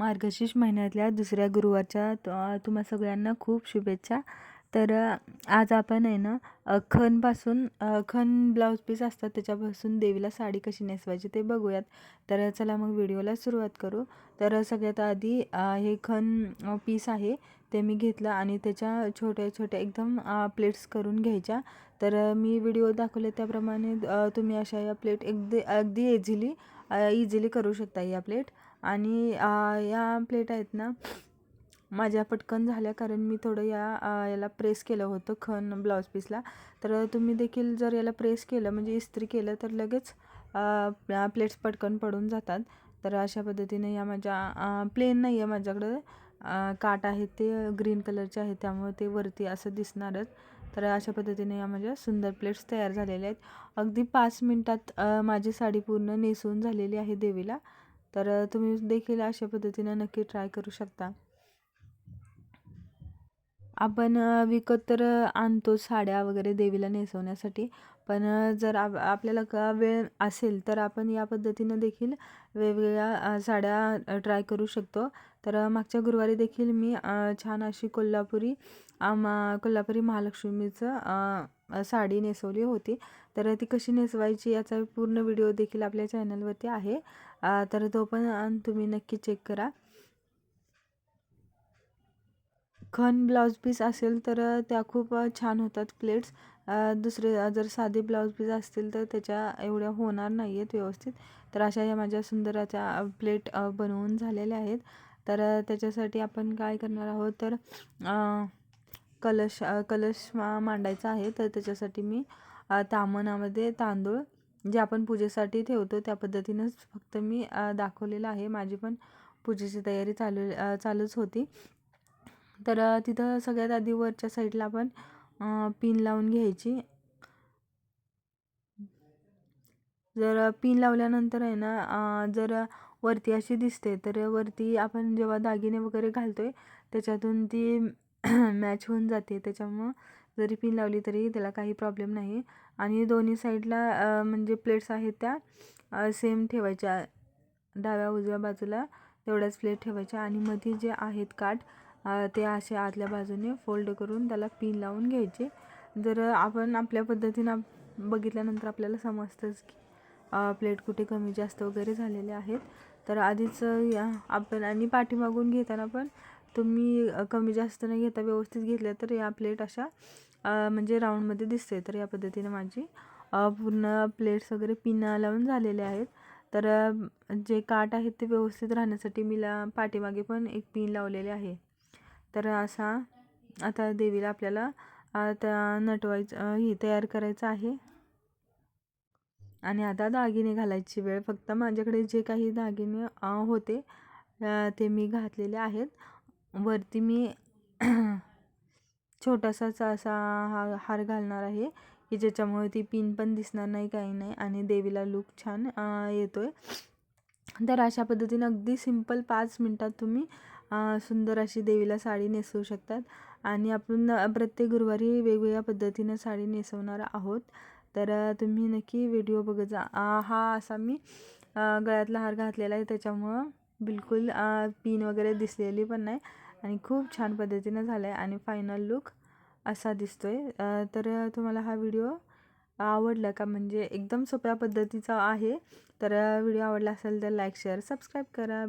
मार्गशीर्ष महिन्यातल्या दुसऱ्या गुरुवारच्या तुम्हा सगळ्यांना खूप शुभेच्छा. तर आज आपण आहे ना खनपासून खणपासून खण ब्लाऊज पीस असतात त्याच्यापासून देवीला साडी कशी नेसवायची ते बघूयात. तर चला मग व्हिडिओला सुरुवात करू. तर सगळ्यात आधी हे खण पीस आहे ते मी घेतलं आणि त्याच्या छोट्या छोट्या एकदम प्लेट्स करून घ्यायच्या. तर मी व्हिडिओ दाखवले त्याप्रमाणे तुम्ही अशा या प्लेट अगदी अगदी इझिली इझिली करू शकता या प्लेट. आणि या प्लेट आहेत ना माझ्या पटकन झाल्या कारण मी थोडं या याला प्रेस केलं होतं खण ब्लाऊज पीसला. तर तुम्ही देखील जर याला प्रेस केलं म्हणजे इस्त्री केलं तर लगेच प्लेट्स पटकन पडून जातात. तर अशा पद्धतीने या माझ्या प्लेन नाही आहे माझ्याकडं. काट आहेत ते ग्रीन कलरचे आहेत त्यामुळे ते वरती असं दिसणारच. तर अशा पद्धतीने या माझ्या सुंदर प्लेट्स तयार झालेल्या आहेत. अगदी पाच मिनटात माझी साडी पूर्ण नेसून झालेली आहे देवीला. तर तुम्ही देखील अशा पद्धतीनं नक्की ट्राय करू शकता. आपण विकत तर आणतो साड्या वगैरे देवीला नेसवण्यासाठी पण जर आप आपल्याला का वेळ असेल तर आपण या पद्धतीनं देखील वेगवेगळ्या साड्या ट्राय करू शकतो. तर मागच्या गुरुवारी देखील मी छान अशी कोल्हापुरी मा कोल्हापुरी महालक्ष्मीचं साडी नेसवली होती. तर ती कशी नेसवायची याचा पूर्ण व्हिडिओ देखील आपल्या चॅनलवरती आहे. तर तो पण तुम्ही नक्की चेक करा. खन ब्लाऊज पीस असेल तर त्या खूप छान होतात प्लेट्स. दुसरे जर साधे ब्लाऊज पीस असतील तर त्याच्या एवढ्या होणार नाही आहेत व्यवस्थित. तर अशा या माझ्या सुंदराच्या प्लेट बनवून झालेल्या आहेत. तर त्याच्यासाठी आपण काय करणार आहोत तर कलश कलश मा मांडायचा आहे. तर त्याच्यासाठी मी तामणामध्ये तांदूळ जे आपण पूजेसाठी ठेवतो त्या पद्धतीनंच फक्त मी दाखवलेलं आहे. माझी पण पूजेची तयारी चालू चालूच होती. तर तिथं सगळ्यात आधी वरच्या साईडला आपण पिन लावून घ्यायची. जर पिन लावल्यानंतर आहे ना जर वरती अशी दिसते तर वरती आपण जेव्हा दागिने वगैरे घालतो आहे त्याच्यातून ती मॅच होऊन जाते. त्याच्यामुळं जरी पिन लावली तरी त्याला काही प्रॉब्लेम नाही. आणि दोन्ही साईडला म्हणजे प्लेट्स आहेत त्या सेम ठेवायच्या. डाव्या उजव्या बाजूला तेवढ्याच प्लेट ठेवायच्या. आणि मध्ये जे आहेत काठ ते असे आतल्या बाजूने फोल्ड करून त्याला पिन लावून घ्यायचे. जर आपण आपल्या पद्धतीनं बघितल्यानंतर आपल्याला समजतंच की प्लेट कुठे कमी जास्त वगैरे झालेले आहेत. तर आधीच या आपण आणि पाठीमागून घेताना पण तुम्ही कमी जास्त न घेता व्यवस्थित घेतल्या तर या प्लेट अशा म्हणजे राऊंडमध्ये दिसते तर या पद्धतीने माझी पूर्ण प्लेट्स वगैरे पिन लावून झालेले आहेत. तर जे काठ आहेत ते व्यवस्थित राहण्यासाठी मी ला पाठीमागे पण एक पिन लावलेले आहे. तर असा आता देवीला आपल्याला आता नटवायचं ही तयार करायचं आहे. आणि आता दागिने घालायची वेळ. फक्त माझ्याकडे जे काही दागिने होते ते मी घातलेले आहेत. वरती मी छोटासाच असा हा हार घालणार आहे की ज्याच्यामुळे ती पिन पण दिसणार नाही काही नाही आणि देवीला लूक छान येतो आहे तर अशा पद्धतीने अगदी सिंपल पाच मिनटात तुम्ही सुंदर अशी देवीला साडी नेसवू शकतात. आणि आपण प्रत्येक गुरुवारी वेगवेगळ्या पद्धतीनं साडी नेसवणार आहोत. तर तुम्ही नक्की व्हिडिओ बघत जा. हा असा मी गळ्यातला हार घातलेला आहे त्याच्यामुळं बिलकुल पिन वगैरे दिसलेली पण नाही आणि खूप छान पद्धतीनं झालं आहे आणि फायनल लुक असा दिसतो आहे तर तुम्हाला हा व्हिडिओ आवडला का? म्हणजे एकदम सोप्या पद्धतीचा आहे. तर व्हिडिओ आवडला असेल तर लाईक शेअर सबस्क्राईब करा.